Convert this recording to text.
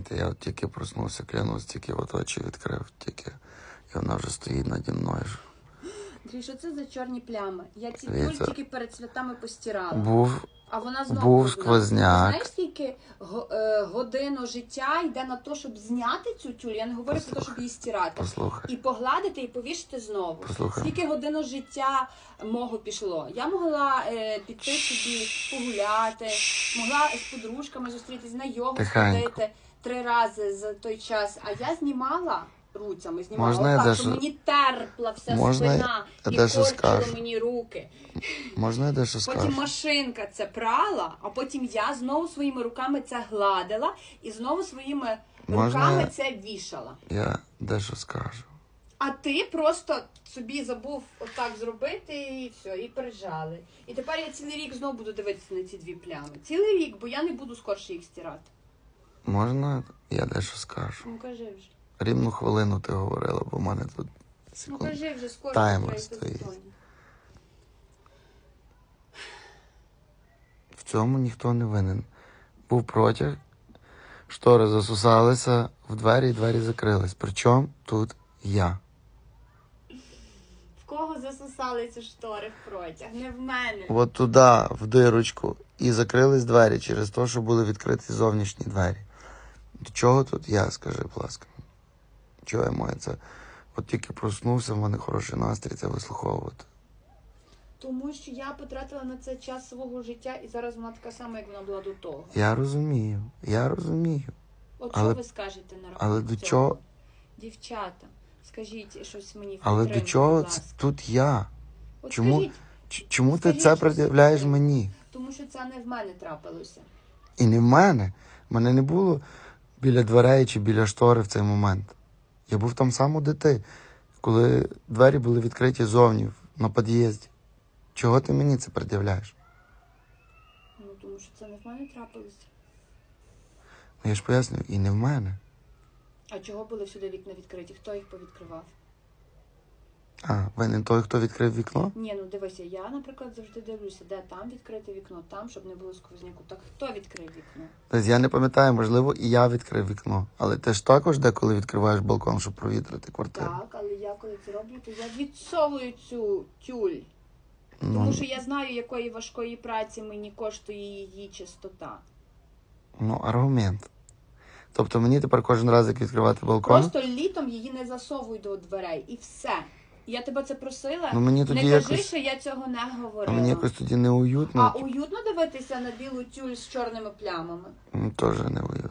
Гляньте, я от тільки проснувся, клянусь, тільки от очі відкрив, тільки. І вона вже стоїть наді мною. Андрій, що це за чорні плями? Я ці Дивіться. тільки перед святами постирала. Був А вона знову був сквозняк. Знаєш, скільки го- е, годину життя йде на те, щоб зняти цю тюль? Я не говорю про те, щоб її стирати. послухай. І погладити, і повішати знову. Послухай. Скільки годину життя мого пішло? Я могла е, піти собі погуляти, могла з подружками зустрітися, на йогу Тихенько. сходити три рази за той час. А я знімала руцями, знімала Можна я дещо- що мені терпла вся Можна я спина і дещо корчило скажу? мені руки. Можна я дещо Потім скажу? машинка це прала, а потім я знову своїми руками це гладила і знову своїми Можна руками я- це вішала. Я дещо скажу. А ти просто собі забув отак зробити і все, і пережали. І тепер я цілий рік знову буду дивитися на ці дві плями. Цілий рік, бо я не буду скорше їх стирати. Можна я дещо скажу? Ну кажи вже. Рівну хвилину ти говорила, бо в мене тут Ну секунд. кажи вже скорше. Таймер стоїть. В цьому ніхто не винен. Був протяг, штори засусалися в двері і двері закрились. Причому тут я. В кого засосали ці штори в протяг? Не в мене. От туди, в дирочку, і закрились двері через те, що були відкриті зовнішні двері. До чого тут я, скажи, будь ласка? Чого я маю це? От тільки проснувся, в мене хороший настрій це вислуховувати. Тому що я потратила на це час свого життя, і зараз вона така сама, як вона була до того. Я розумію, я розумію. От Але- що ви скажете на рахунок але до цього? чого- Дівчата, скажіть щось мені в Але до підтримку, чого будь це ласка. тут я? От чому- скажіть, Ч- Чому ти Скажіть, це що пред'являєш мені? тому що це не в мене трапилося. І не в мене. Мене не було біля дверей чи біля штори в цей момент. Я був там сам у дити, коли двері були відкриті зовні на під'їзді. Чого ти мені це пред'являєш? Ну тому що це не в мене трапилося. Ну я ж пояснюю, і не в мене. А чого були всюди вікна відкриті? Хто їх повідкривав? А, винен той, хто відкрив вікно? Ні, ну дивися, я, наприклад, завжди дивлюся, де там відкрите вікно, там, щоб не було сквозняку. Так хто відкрив вікно? Тобто я не пам'ятаю, можливо, і я відкрив вікно. Але ти ж також деколи відкриваєш балкон, щоб провітрити квартиру. Так, але я коли це роблю, то я відсовую цю тюль. Ну, Тому що я знаю, якої важкої праці мені коштує її чистота. ну, аргумент. Тобто мені тепер кожен раз, як відкривати балкон, Просто літом її не засовуй до дверей і все. Я тебе це просила. ну мені не кажи, якось, що я цього не а мені якось тоді неуютно. А уютно дивитися на білу тюль з чорними плямами. Ну, Теж не уютно.